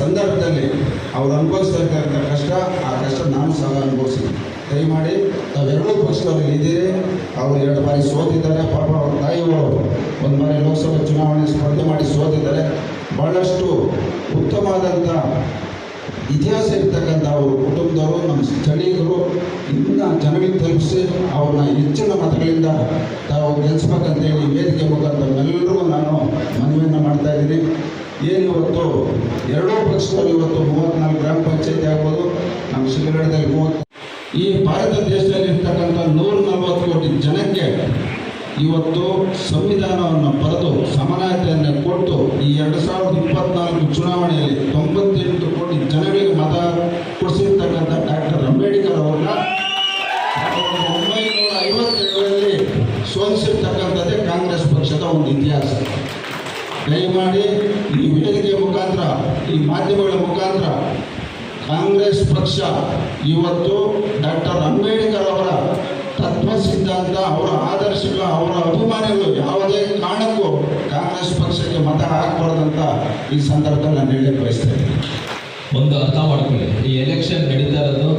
ಸಂದರ್ಭದಲ್ಲಿ ಅವರು ಅನುಭವಿಸ್ತಕ್ಕಂಥ ಕಷ್ಟ, ಆ ಕಷ್ಟ ನಾನು ಸಹ ಅನುಭವಿಸಿದ್ವಿ ದಯಮಾಡಿ ತಾವೆರಡೂ ಪಕ್ಷದವ್ರು ಇದ್ದೀರಿ. ಅವರು ಎರಡು ಬಾರಿ ಸೋತಿದ್ದಾರೆ. ಪಾಪ ಅವ್ರ ತಾಯಿಯವರು ಒಂದು ಬಾರಿ ಲೋಕಸಭೆ ಚುನಾವಣೆ ಸ್ಪರ್ಧೆ ಮಾಡಿ ಸೋತಿದ್ದಾರೆ. ಭಾಳಷ್ಟು ಉತ್ತಮವಾದಂಥ ಇತಿಹಾಸ ಇರ್ತಕ್ಕಂಥ ಅವರು ಕುಟುಂಬದವರು, ನಮ್ಮ ಸ್ಥಳೀಯರು, ಇನ್ನ ಜನರಿಗೆ ತಲುಪಿಸಿ ಅವ್ರನ್ನ ಹೆಚ್ಚಿನ ಮತಗಳಿಂದ ತಾವು ಗೆಲ್ಲಿಸ್ಬೇಕಂತೇಳಿ ವೇದಿಕೆ ಮುಖಾಂತರ ಎಲ್ಲರಿಗೂ ನಾನು ಮನವಿಯನ್ನು ಮಾಡ್ತಾ ಇದ್ದೀನಿ ಏನು ಇವತ್ತು ಎರಡೂ ಪಕ್ಷದಲ್ಲಿ ಇವತ್ತು ಮೂವತ್ತ್ನಾಲ್ಕು ಗ್ರಾಮ ಪಂಚಾಯತಿ ಆಗ್ಬೋದು ನಮ್ಮ ಶಿಬಿರದಲ್ಲಿ ಮೂವತ್ತು ಈ ಭಾರತ ದೇಶದಲ್ಲಿ ಇರ್ತಕ್ಕಂಥ ನೂರ ನಲವತ್ತು ಕೋಟಿ ಜನಕ್ಕೆ ಇವತ್ತು ಸಂವಿಧಾನವನ್ನು ಬರೆದು ಸಮಾನತೆಯನ್ನು ಕೊಟ್ಟು ಈ ಎರಡು ಸಾವಿರದ ಇಪ್ಪತ್ನಾಲ್ಕು ಚುನಾವಣೆಯಲ್ಲಿ ತೊಂಬತ್ತೆಂಟು ಕೋಟಿ ಜನಗಳಿಗೆ ಮತ ಕೊಡಿಸಿರ್ತಕ್ಕಂಥ ಡಾಕ್ಟರ್ ಅಂಬೇಡ್ಕರ್ ಅವರನ್ನ ಒಂಬೈನೂರ ಐವತ್ತೇಳರಲ್ಲಿ ಸೋಲಿಸಿರ್ತಕ್ಕಂಥದ್ದೇ ಕಾಂಗ್ರೆಸ್ ಪಕ್ಷದ ಒಂದು ಇತಿಹಾಸ. ದಯಮಾಡಿ ಈ ವೇದಿಕೆಯ ಮುಖಾಂತರ, ಈ ಮಾಧ್ಯಮಗಳ ಮುಖಾಂತರ ಕಾಂಗ್ರೆಸ್ ಪಕ್ಷ ಇವತ್ತು ಡಾಕ್ಟರ್ ಅಂಬೇಡ್ಕರ್ ಅವರ ತತ್ವ ಸಿದ್ಧಾಂತ ಅವರ ಆದರ್ಶಗಳು ಅವರ ಅಭಿಮಾನಿಗಳು ಯಾವುದೇ ಕಾರಣಕ್ಕೂ ಕಾಂಗ್ರೆಸ್ ಪಕ್ಷಕ್ಕೆ ಮತ ಹಾಕಬಾರ್ದಂತ ಈ ಸಂದರ್ಭದಲ್ಲಿ ನಾನು ಹೇಳಕ್ಕೆ ಬಯಸ್ತೇನೆ. ಒಂದು ಅರ್ಥ ಮಾಡ್ಕೊಳ್ಳಿ. ಈ ಎಲೆಕ್ಷನ್ ನಡೀತಾ ಇರೋದು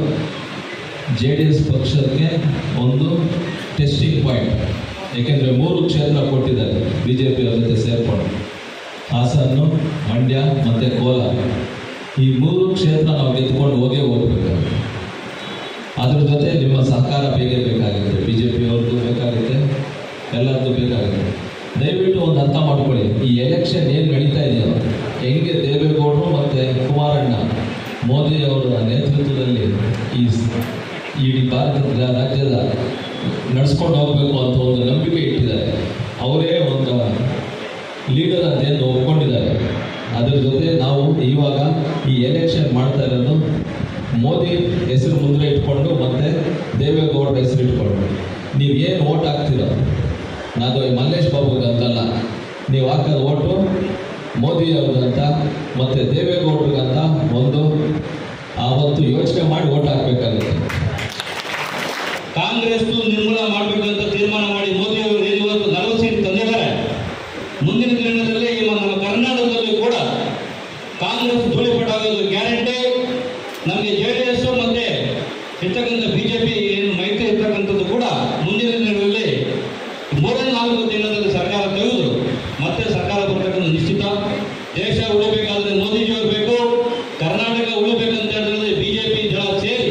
ಜೆ ಡಿ ಎಸ್ ಪಕ್ಷಕ್ಕೆ ಒಂದು ಟೆಸ್ಟಿಂಗ್ ಪಾಯಿಂಟ್ ಏಕೆಂದರೆ ಮೂರು ಕ್ಷೇತ್ರ ಕೊಟ್ಟಿದ್ದಾರೆ. ಬಿ ಜೆ ಪಿ ಅವ್ರ ಜೊತೆ ಸೇರ್ಕೊಂಡು. ಹಾಸನ್ನು, ಮಂಡ್ಯ ಮತ್ತು ಕೋಲಾರ. ಈ ಮೂರು ಕ್ಷೇತ್ರ ನಾವು ಗೆದ್ದುಕೊಂಡು ಹೋಗೇ ಹೋಗ್ಬೇಕು. ಅದ್ರ ಜೊತೆ ನಿಮ್ಮ ಸಹಕಾರ ಬೇಕೇ ಬೇಕಾಗುತ್ತೆ. ಬಿ ಜೆ ಪಿ ಅವ್ರದ್ದು ಬೇಕಾಗುತ್ತೆ. ಎಲ್ಲರದ್ದು ಬೇಕಾಗುತ್ತೆ. ದಯವಿಟ್ಟು ಒಂದು ಅರ್ಥ ಮಾಡ್ಕೊಳ್ಳಿ. ಈ ಎಲೆಕ್ಷನ್ ಏನು ನಡೀತಾ ಇದೆಯೋ, ಹೆಂಗೆ ದೇವೇಗೌಡರು ಮತ್ತು ಕುಮಾರಣ್ಣ ಮೋದಿ ಅವರ ನೇತೃತ್ವದಲ್ಲಿ ಈ ಇಡೀ ಭಾರತದ ರಾಜ್ಯದ ನಡೆಸ್ಕೊಂಡು ಹೋಗಬೇಕು ಅಂತ ಒಂದು ನಂಬಿಕೆ ಇಟ್ಟಿದ್ದಾರೆ. ಅವರೇ ಒಂದು ಲೀಡರ್ ಅಂತ ಏನು ಒಪ್ಕೊಂಡಿದ್ದಾರೆ. ಅದರ ಜೊತೆ ನಾವು ಇವಾಗ ಈ ಎಲೆಕ್ಷನ್ ಮಾಡ್ತಾ ಇರೋದು ಮೋದಿ ಹೆಸರು ಮುಂದೆ ಇಟ್ಕೊಂಡು ಮತ್ತು ದೇವೇಗೌಡರ ಹೆಸರು ಇಟ್ಕೊಂಡು. ಏನು ಓಟ್ ಹಾಕ್ತೀರೋ ನಾನು ಮಲ್ಲೇಶ್ ಬಾಬುಗೆ ಅಂತಲ್ಲ ನೀವು ಹಾಕೋದು ಓಟು, ಮೋದಿ ಅವ್ರಿಗಂತ ಮತ್ತು ದೇವೇಗೌಡ್ರಿಗಂತ ಒಂದು ಆವತ್ತು ಯೋಚನೆ ಮಾಡಿ ಓಟ್ ಹಾಕಬೇಕಾಗುತ್ತೆ. ಕಾಂಗ್ರೆಸ್ ನಿರ್ಮೂಲ ಮಾಡಬೇಕಂತ ತೀರ್ಮಾನ ಮಾಡಿ ಮೋದಿ ಅವರು ಇವತ್ತು ನಲವತ್ತು ಸೀಟ್ ತಂದಿದ್ದಾರೆ ಮುಂದಿನ ದಿನಗಳಲ್ಲಿ ಈ ನಮ್ಮ ಕರ್ನಾಟಕದಲ್ಲಿ ಕೂಡ ಕಾಂಗ್ರೆಸ್ ಧೂಳಿಪಟ್ಟಾಗೋದು ಗ್ಯಾರಂಟಿ ನಮಗೆ ಜೆ ಡಿ ಎಸ್ ಮತ್ತೆ ಇರ್ತಕ್ಕಂಥ ಬಿಜೆಪಿ ಏನು ಮೈತ್ರಿ ಇರ್ತಕ್ಕಂಥದ್ದು ಕೂಡ ಮುಂದಿನ ದಿನಗಳಲ್ಲಿ ಮೂರೇ ನಾಲ್ಕು ದಿನದಲ್ಲಿ ಸರ್ಕಾರ ತೆಗೆದು ಮತ್ತೆ ಸರ್ಕಾರ ಬರ್ತಕ್ಕಂಥ ನಿಶ್ಚಿತ ದೇಶ ಉಳಿಬೇಕಾದ್ರೆ ಮೋದಿಜಿಯವರು ಬೇಕು ಕರ್ನಾಟಕ ಉಳಿಬೇಕಂತ ಹೇಳಿದ್ರೆ ಬಿಜೆಪಿ ಜನ ಸೇರಿ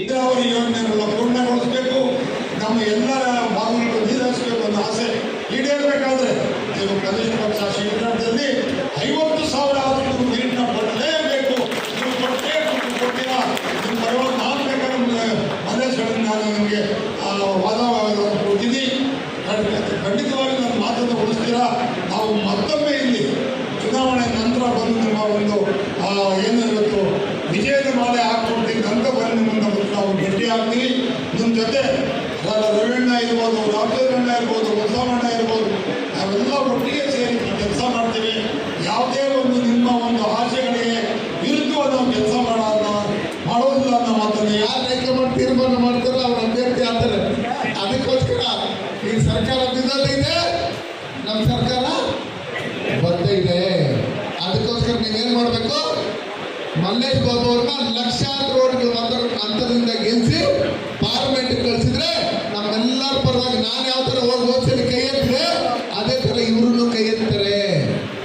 ಈಗ ನೀರಾವರಿ ಯೋಜನೆಗಳನ್ನ ಪೂರ್ಣಗೊಳಿಸಬೇಕು ನಮ್ಮ ಎಲ್ಲರ ಭಾಗಗಳಿಗೂ ನೀರು ಹರಿಸಬೇಕು ಅನ್ನೋ ಆಸೆ ಈಡೇರಬೇಕಾದ್ರೆ ನೀವು ಕನಿಷ್ಠ ಪಕ್ಷ ಶೀಘ್ರದಲ್ಲಿ ಐವತ್ತು ಸಾವಿರ ಆದರೂ ನೀವು ನೀರನ್ನ ಕೊಡಲೇಬೇಕು ನೀವು ಕೊಟ್ಟೇ ಕೊಟ್ಟು ಕೊಟ್ಟಿಲ್ಲ ನಿಮ್ಮ ಪರವಾಗಿ ನಾನು ಬೇಕಾದ್ರೆ ಮಲ್ಲೇಶ್ವರನ್ ನಾನು ನಿಮಗೆ ವಾದ ಕೊಟ್ಟಿದ್ದೀನಿ ಖಂಡಿತ- ಖಂಡಿತವಾಗಿ ನನ್ನ ಮಾತನ್ನು ಉಳಿಸ್ತೀರಾ? ನಾವು ಮತ್ತೊಮ್ಮೆ ಇಲ್ಲಿ ಚುನಾವಣೆ ನಂತರ ಬಂದು ನಿಮ್ಮ ಒಂದು ಆ, ಏನು ಇವತ್ತು ವಿಜಯದ ಮಾಲೆ ಹಾಕ್ಕೊಡ್ತೀನಿ ಅಂತ ಬಂದು ನಿಮ್ಮನ್ನು ನಾವು ಭೇಟಿ ಆಗ್ತೀವಿ. ನಿಮ್ಮ ಜೊತೆ ರವೀಣ್ಣ ಇರ್ಬೋದು ರಾಮಚಂದ್ರಣ್ಣ ಇರ್ಬೋದು ಬಸವಣ್ಣ ಇರ್ಬೋದು ನಾವೆಲ್ಲ ಒಟ್ಟಿಗೆ ಸೇರಿ ಕೆಲಸ ಮಾಡ್ತೀವಿ. ಯಾವುದೇ ಒಂದು ನಿಮ್ಮ ಒಂದು ಆಸೆಗಳಿಗೆ ವಿರುದ್ಧವಾದ ಕೆಲಸ ಮಾಡೋದನ್ನ ಮಾಡೋದಿಲ್ಲ ಅನ್ನೋ ಮಾತನ್ನು ಯಾರು ಹೈಕಮಾಂಡ್ ತೀರ್ಮಾನ ಮಾಡ್ತಾರೋ ಅವ್ರ ಅಭ್ಯರ್ಥಿ ಆಗ್ತಾರೆ. ಅದಕ್ಕೋಸ್ಕರ ಈ ಸರ್ಕಾರ ಬಿದ್ದಲ್ಲಿದೆ ನಮ್ಮ ಸರ್ಕಾರ ಬರ್ತಾ ಇದೆ. ಅದಕ್ಕೋಸ್ಕರ ನೀವೇನು ಮಾಡಬೇಕು? ಮಲ್ಲೇಶ್ ಬಾಬು ಅವ್ರನ್ನ ಲಕ್ಷಾಂತರ ಓಟ್ಗಳ ಅಂತರದಿಂದ ಗೆಲ್ಲಿಸಿ ಪಾರ್ಲಿಮೆಂಟ್ ಕಳಿಸಿದ್ರೆ ನಮ್ಮೆಲ್ಲರ ಪರವಾಗಿ ನಾನು ಯಾವ ಥರ ಹೋಗಿ ಹೋದ್ಸಲಿ ಕೈ ಎತ್ತಿದೆ, ಅದೇ ಥರ ಇವ್ರನ್ನು ಕೈ ಎತ್ತಾರೆ.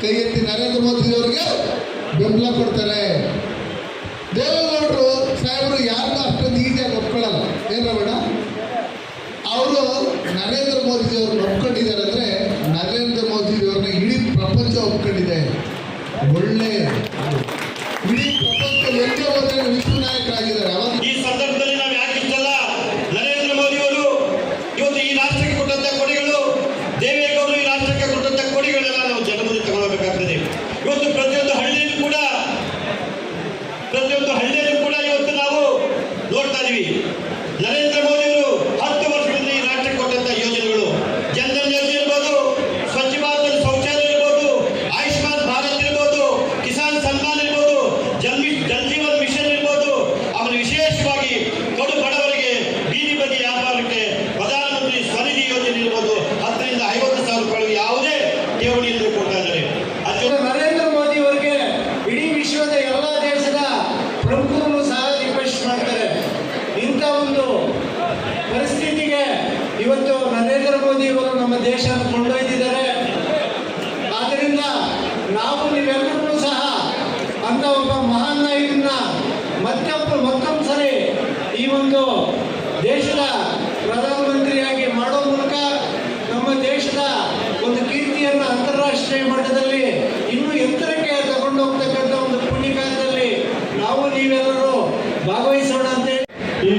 ಕೈ ಎತ್ತಿ ನರೇಂದ್ರ ಮೋದಿ ಅವರಿಗೆ ಬೆಂಬಲ ಕೊಡ್ತಾರೆ. ದೇವೇಗೌಡರು ಸಾಹೇಬರು ಯಾರನ್ನೂ ಅಷ್ಟೊಂದು ಈಸಿಯಾಗಿ ಒಪ್ಕೊಳ್ಳಲ್ಲ. ಏನ್ ರಮಣ ಅವರು ನರೇಂದ್ರ ಮೋದಿ ಅವ್ರನ್ನ ಒಪ್ಕೊಂಡಿದ್ದಾರೆ ಅಂದ್ರೆ ನರೇಂದ್ರ ಮೋದಿ ಅವ್ರನ್ನ ಇಡೀ ಪ್ರಪಂಚ ಒಪ್ಕೊಂಡಿದೆ. ಒಳ್ಳೆ ಇಡೀ ಪ್ರಪಂಚದಲ್ಲಿ ಎಲ್ಲೇ ಹೋದ್ರೆ ವಿಶ್ವ ನಾಯಕರಾಗಿದ್ದಾರೆ ಅವಾಗ ಈ ಸಂದರ್ಭದಲ್ಲಿ ನಾವು ಯಾಕೆ ಇಷ್ಟಲ್ಲ ನರೇಂದ್ರ ಮೋದಿ ಅವರು ಇವತ್ತು ಈ ರಾಷ್ಟ್ರಕ್ಕೆ ಕೊಟ್ಟಂತ ಕೊಡುಗೆಗಳು ದೇವೇಗೌಡರು ಈ ರಾಷ್ಟ್ರಕ್ಕೆ ಕೊಟ್ಟಂತ ಕೊಡುಗೆಗಳೆಲ್ಲ ನಾವು ಜನಮುದಿ ತಗೊಳ್ಬೇಕಾಗ್ತದೆ ಇವತ್ತು ಪ್ರತಿಯೊಂದು ಹಳ್ಳಿಯಲ್ಲೂ ಕೂಡ ಪ್ರತಿಯೊಂದು ಹಳ್ಳಿಯಲ್ಲೂ ಕೂಡ ಇವತ್ತು ನಾವು ನೋಡ್ತಾ ಇದೀವಿ ನರೇಂದ್ರ ಮೋದಿ ಅವರು ಹತ್ತು ವರ್ಷಗಳಿಂದ ಈ ರಾಷ್ಟ್ರಕ್ಕೆ ಕೊಟ್ಟಂತ ಯೋಜನೆಗಳು ಜನಧನ್ ಯೋಜನೆ ಇರ್ಬೋದು ಸ್ವಚ್ಛ ಭಾರತ ಶೌಚಾಲಯ ಇರ್ಬೋದು ಆಯುಷ್ಮಾನ್ ಭಾರತ್ ಇರ್ಬೋದು ಕಿಸಾನ್ ಸನ್ಮಾನ್ ಇರ್ಬೋದು ಜನ್ ಜಲ್ ಜೀವನ್ ಮಿಷನ್ ಇರ್ಬೋದು ಆಮೇಲೆ ವಿಶೇಷವಾಗಿ ಕಡು ಬಡವರಿಗೆ ಬೀದಿ ಬದಿ ವ್ಯಾಪಾರಕ್ಕೆ ಪ್ರಧಾನಮಂತ್ರಿ ಸ್ವನಿಧಿ ಯೋಜನೆ ಇರ್ಬೋದು ಹತ್ತರಿಂದ ಐವತ್ತು ಸಾವಿರ ರೂಪಾಯಿ ಯಾವುದೇ ಠೇವಣಿಯನ್ನು ಕೊಡ್ತಾ ಇದ್ದಾರೆ ಅದು ನರೇಂದ್ರ ಮೋದಿ ಅವರಿಗೆ ಇಡೀ ವಿಶ್ವದ ಎಲ್ಲ ಇವತ್ತು ನರೇಂದ್ರ ಮೋದಿ ಅವರು ನಮ್ಮ ದೇಶ ಕೊಂಡೊಯ್ದಿದ್ದಾರೆ. ಆದ್ದರಿಂದ ನಾವು ನೀವೆಲ್ಲರೂ ಸಹ ಅಂತ ಒಬ್ಬ ಮಹಾನ್ ನಾಯಕನ ಮತ್ತೊಬ್ಬರು ಮತ್ತೊಂದು ಸರಿ ಈ ಒಂದು ದೇಶದ ಪ್ರಧಾನಮಂತ್ರಿಯಾಗಿ ಮಾಡೋ ಮೂಲಕ ನಮ್ಮ ದೇಶದ ಒಂದು ಕೀರ್ತಿಯನ್ನು ಅಂತಾರಾಷ್ಟ್ರೀಯ ಮಟ್ಟದಲ್ಲಿ ಇನ್ನೂ ಎತ್ತರಕ್ಕೆ ತಗೊಂಡು ಹೋಗ್ತಕ್ಕಂಥ ಒಂದು ಪುಣ್ಯಕಾಲದಲ್ಲಿ ನಾವು ನೀವೆಲ್ಲರೂ ಭಾಗವಹಿಸೋಣ ಅಂತ ಹೇಳಿ ಈ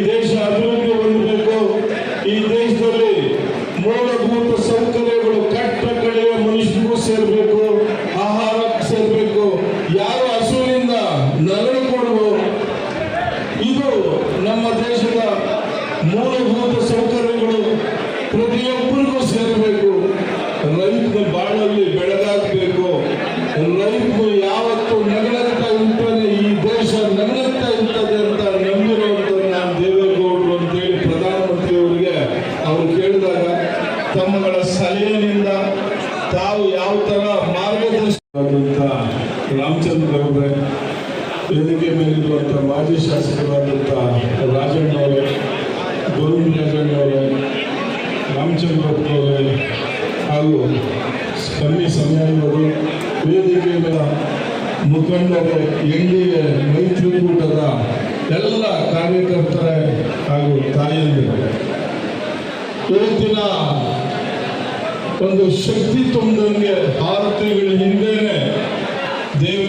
ತಾವು ಯಾವ ತರ ರಾಮಚಂದ್ರ ಅವರೇ ವೇದಿಕೆ ಮೇಲಿರುವಂಥ ಮಾಜಿ ಶಾಸಕರಾದಂಥ ರಾಜಣ್ಣವರೇ ಗೋವಿಂದ ರಾಜಣ್ಣವರೇ ರಾಮಚಂದ್ರಪ್ಪನವರೇ ಹಾಗೂ ಕಮ್ಮಿ ಸಮಯವರು ವೇದಿಕೆ ಮೇಲೆ ಮುಖಂಡರೇ ಎನ್ ಡಿ ಎ ಮೈತ್ರಿಕೂಟದ ಎಲ್ಲ ಕಾರ್ಯಕರ್ತರೇ ಹಾಗೂ ತಾಯಂದಿರು. ಇವತ್ತಿನ ಒಂದು ಶಕ್ತಿ ತುಂಬಿದಂಗೆ ಆರು ತಿಂಗಳ ಹಿಂದೆನೆ ದೇವಿ